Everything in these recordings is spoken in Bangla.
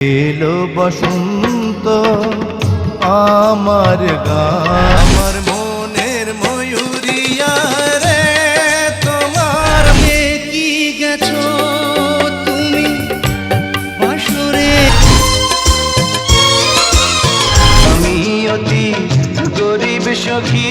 এলো বসন্ত আমার গা। আমার মনের ময়ূরিয়া রে, তোমার কে গেছো তুমি? বাসরে আমি অতি গরিব সখী।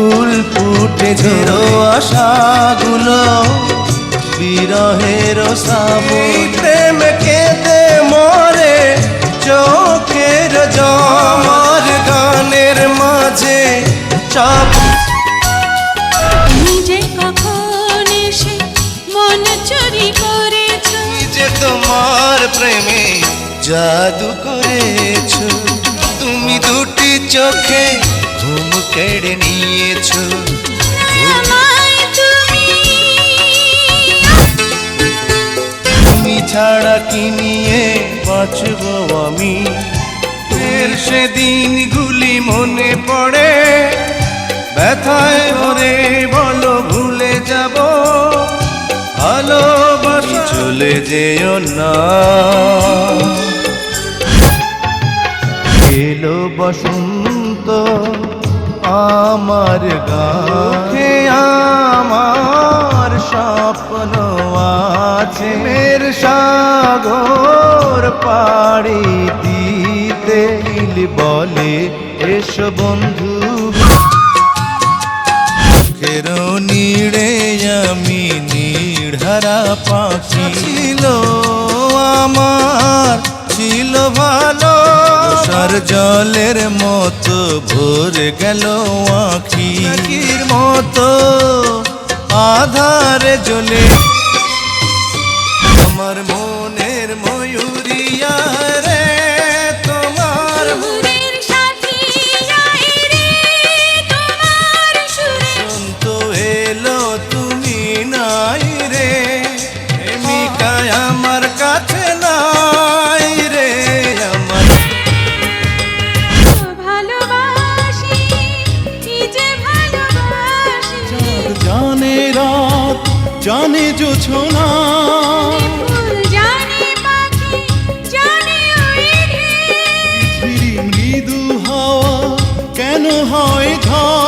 ফুল ফুটেছিল আশাগুলো বিরহের প্রেম কেঁদে মরে চোখের জমার গানের মাঝে চাপ। নিজে কখন এসে মন চুরি করেছ? যে তোমার প্রেমে জাদু করেছ। তুমি দুটি চোখে ঘুম কেড়ে নিয়েছো ছাড়া কি নিয়ে বাঁচব আমি? ফের সেদিন গুলি মনে পড়ে। ব্যথায় ভরে বলো ভুলে যাব। ভালোবাসি চলে যেও না। এলো বসন্ত আমার গাছে আমার স্বপ্ন। আছে মের সাগর পাড়ি দিতে নীল বলে এসো বন্ধু। মুখের নিড়ে আমি নিড়হারা পাখি। ছিল আমার ছিল ভালো। সার জলের মতো ভরে গেল আখির মতো আধারে জ্বলে। আমার মনের ময়ূরিয়া রে তোমার বসন্ত এলো তুমি নাই রে প্রেমিকায় আমার কাছে নাই রে আমার ভালোবাসি কি ভালোবাসি। জানে রাত জানে জোছনা কেন হয় ঘর?